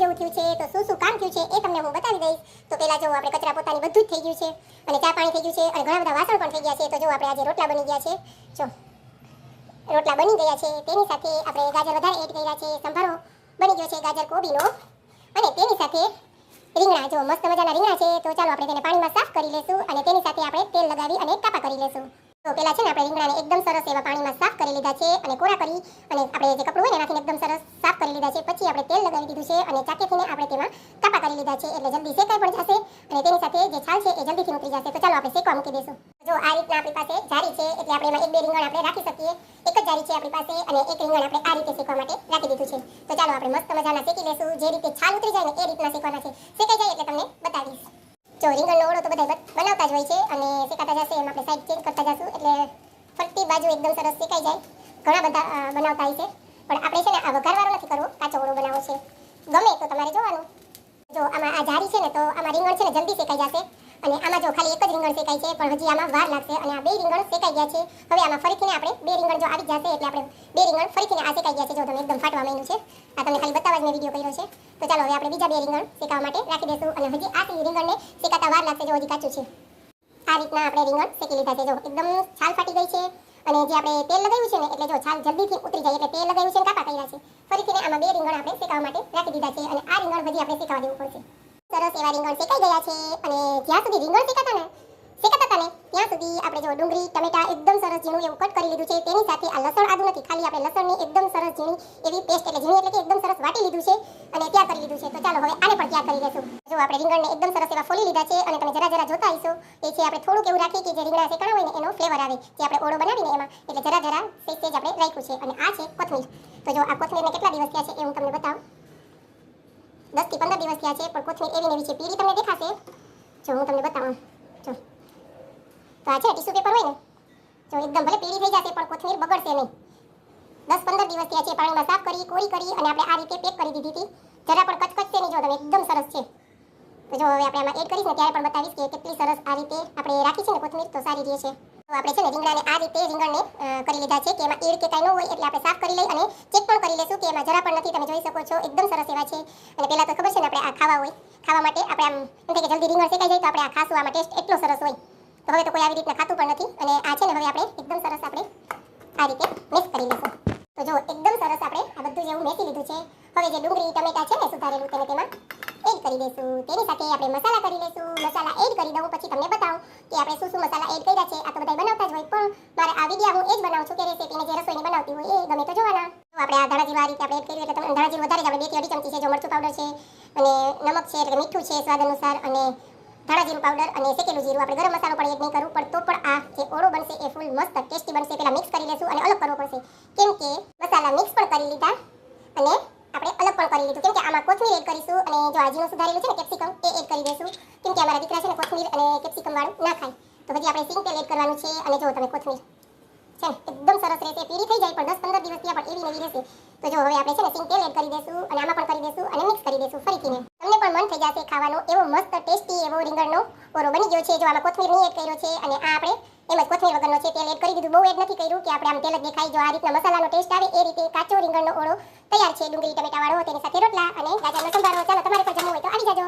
જેવું થયું છે, તો શું શું કામ થયું છે એ તમને હું બતાવી દઈશ. તો પહેલાં જો આપણે કચરા પોતાની બધું જ થઈ ગયું છે, અને ચા પાણી થઈ ગયું છે, અને ઘણા બધા વાસણ પણ થઈ ગયા છે, તો જો આપણે આજે રોટલા બની ગયા છે. જો, રોટલા બની ગયા છે, તેની સાથે આપણે ગાજર વધારે એડ કર્યા છે, સંભારો બની ગયો છે, ગાજર કોબીનો. અને તેની સાથે રીંગણા, જો મસ્ત મજાના રીંગણા છે, તો ચાલો આપણે તેને પાણીમાં સાફ કરી લેશું, અને તેની સાથે આપણે તેલ લગાવી અને કાપા કરી લેશું. તો પેલા છે ને આપણે રીંગણાને એકદમ સરસ એવા પાણીમાં સાફ કરી લીધા છે, અને કોરા કરી, અને આપણે જે કપડું હોય એનાથી એકદમ સરસ કરી લીધા છે, પછી આપણે તેલ લગાવી દીધું છે અને ચાકેથીને આપણે તેમાં કાપા કરી લીધા છે, એટલે જલ્દી શેકાઈ પણ જશે અને તેની સાથે જે છાલ છે એ જલ્દીથી નીકળી જશે. તો ચાલો આપણે શેકવા મૂકી દઈશું. જો આ રીતના આપણી પાસે જારી છે, એટલે આપણે એમાં એક બે રીંગણ આપણે રાખી શકીએ. એક જ જારી છે આપણી પાસે અને એક રીંગણ આપણે આ રીતે શેકવા માટે રાખી દીધું છે. તો ચાલો આપણે મસ્ત મજાના શેકી લેશું. જે રીતે છાલ ઉતરી જાય ને એ રીતના શેકવાના છે. શેકાઈ જાય એટલે તમને બતાવીશ જો રીંગણનો ઓળો તો બધા બનાવતા જ હોય છે અને શેકાતા જશે, એમ આપણે સાઈડ ચેન્જ કરતા જશું. એટલે ફરતી બાજુ એકદમ સરસ શેકાઈ જાય. ઘણા બધા બનાવતા હોય છે. પણ આપણે છે ને આ વઘારવાળો નથી કરવો, કાચો ઓળો બનાવવો છે. ગમે તો તમારે જોવાનું. જો આમાં આ જારી છે ને, તો આમાં રીંગણ છે ને જલ્દી શેકાઈ જશે. અને આમાં જો ખાલી એક જ રીંગણ શેકાય છે, પણ હજી આમાં વાર લાગશે અને આ બે રીંગણ શેકાઈ ગયા છે. હવે આમાં ફરીથી આપણે બે રીંગણ જો આવી જશે, એટલે આપણે બે રીંગણ ફરીથી આ શેકાઈ ગયા છે. જો તમે એકદમ ફાટવા માંડ્યું છે. આ તમને ખાલી બતાવવા જ મેં વીડિયો કર્યો છે. તો ચાલો હવે આપણે બીજા બે રીંગણ શેકાવા માટે રાખી દઈશું અને હજી આ રીંગણને શેકાતા વાર લાગશે જો હજી કાચું છે. આ રીતના આપણે રીંગણ શેકી લીધા છે. જો એકદમ છાલ ફાટી ગઈ છે. અને જે આપણે તેલ લગાવ્યું છે ને, એટલે જો છાલ જલ્દીથી ઉતરી જાય, એટલે તેલ લગાવ્યું છે કાપા કર્યા છે. ફરીથી આમાં બે રીંગણ આપણે શેકાવા માટે રાખી દીધા છે અને આ રીંગણ હજી આપણે શેકાવા દેવું પડશે. સરસ એવા રીંગણ શેકાઈ ગયા છે અને જ્યાં સુધી રીંગણ શેકાતા ને શેકાતા ને, ત્યાં સુધી આપણે જો ડુંગળી, ટમેટા એકદમ સરસ ઝીણું એવું કટ કરી લીધું છે. તેની સાથે આ લસણ આદુ નથી, ખાલી આપણે લસણની એકદમ સરસ ઝીણી એવી પેસ્ટ, એટલે ઝીણી એટલે કે એકદમ સરસ વાટી લીધું છે અને ત્યાં કરી લીધું છે. તો ચાલો હવે આને પણ ત્યાં કરી લેશું. જો આપણે રીંગણને એકદમ સરસ એવા ફોલી લીધા છે અને તમે જરા જરા જોતા આવીશો એ છે આપણે થોડુંક કે જે રીંગણા શેકાણા હોય ને એનો ફ્લેવર આવે જે આપણે ઓળો બનાવીને એમાં, એટલે જરા જરા સેજ સેજ આપણે રાખ્યું છે અને આ છે કોથમીર. તો જો આ કોથમીરને કેટલા દિવસ થયા છે એ હું તમને બતાવું. દસથી પંદર દિવસ થયા છે, પણ કોથમીર એવી એવી છે, પીળી તમને દેખાશે. જો હું તમને બતાવું. જો. તો આ છે ટીસ્યુ પેપર હોય ને, જો એકદમ ભલે પીળી થઈ જશે, પણ કોથમીર બગડશે નહીં. દસ પંદર દિવસ થયા છે, પાણીમાં સાફ કરી, કોરી કરી અને આપણે આ રીતે પેક કરી દીધી હતી. જરા પણ કચકચશે નહીં, જો તમે એકદમ સરસ છે. જો હવે આપણે આમાં એડ કરીશ ને ત્યારે પણ બતાવીશ કે કેટલી સરસ આ રીતે આપણે રાખી છે ને કોથમીર, તો સારી રહે છે તો આપણે છે ને રીંગણાને આ રીતે રીંગણને કરી લીધા છે, કે એમાં એડ કે કાંઈ ન હોય એટલે આપણે સાફ કરી લઈ અને ચેક પણ કરી લેશું કે એમાં જરા પણ નથી. તમે જોઈ શકો છો, એકદમ સરસ એવા છે. અને પહેલાં તો ખબર છે ને આપણે આ ખાવા હોય, ખાવા માટે આપણે આમ, એમ થાય કે જલ્દી રીંગણ શેકાઈ જાય તો આપણે આ ખાશું, આમાં ટેસ્ટ એટલો સરસ હોય. તો હવે તો કોઈ આવી રીતના ખાતું પણ નથી. અને આ છે ને હવે આપણે એકદમ સરસ આપણે આ રીતે મિક્સ કરી લઈશું તો જો, એકદમ સરસ આપણે આ બધું જેવું મેસી લીધું છે, હવે જે ડુંગળી, ટમેટા છે ને સુધારેલું તેને તેમાં એડ કરી દેશું તેની સાથે આપણે મસાલા કરી લેશું મસાલા એડ કરી દઉં, પછી તમને બતાવું કે આપણે શું શું મસાલા એડ કર્યા છે. આ તો બધા બનાવતા જ હોય, પણ મારે આ વીડિયો હું એ જ બનાવું છું કે રેસીપીને જે રસોઈને બનાવતી હોય, એ ગમે તો જોવાના. આપણે આ ધાણા જીરું આપણે એડ કર્યું એટલે તમને ધાણા વધારે જ આપણે બેથી અઢી ચમચી છે, જો મરચું પાવડર છે અને નમક છે એટલે મીઠું છે સ્વાદ અનુસાર અને ધાણા જીરું પાવડર અને શેકેલું જીરું. આપણે ગરમ મસાલો પણ એડ નહીં કરવું, પણ તો પણ આ જે ઓળો બનશે એ ફૂલ મસ્ત ટેસ્ટી બનશે. પહેલાં મિક્સ કરી લેશું અને અલગ કરવો પડશે. કેમ કે મસાલા મિક્સ પણ કરી લીધા અને આપણે અલગ પણ કરી લીધું. કેમ કે આમાં કોથમીર એડ કરીશું અને જો આ જીરું સુધારેલું છે ને કેપ્સિકમ એ એડ કરી દઈશું. કેમ કે અમારા દીકરા છે ને, કોથમીર અને કેપ્સિકમ વાળું ના ખાય. તો પછી આપણે સિંગ તેલ એડ કરવાનું છે અને જો તમે કોથમીર છે એકદમ સરસ રહેશે, પીળી થઈ જાય પણ દસ પંદર દિવસ ત્યાં પણ એવી નવી રહેશે. તો જો હવે આપણે છે ને સિંગ તેલ એડ કરી દઈશું અને આમાં પણ કરી દઈશું અને મિક્સ કરી દઈશું ફરીથી ને. તમને પણ મન થઈ જશે ખાવાનો એવો મસ્ત ટેસ્ટી એવો રીંગણનો ઓરો બની ગયો છે. જો આમાં કોથમીર નહીં એડ કર્યો છે અને આ આપણે એમ જ કોથમીર વગરનો છે, તેલ એડ કરી દીધું. બહુ એડ નથી કર્યું કે આપણે આમ તેલ જ દેખાય. જો આ રીતના મસાલાનો ટેસ્ટ આવે, એ રીતે કાચો રીંગણનો ઓળો તૈયાર છે ડુંગળી ટમેટા વાળો તેની સાથે રોટલા અને ગાજરનો સંભારો ચાલો તમારે પણ જમવું હોય તો આવી જાજો.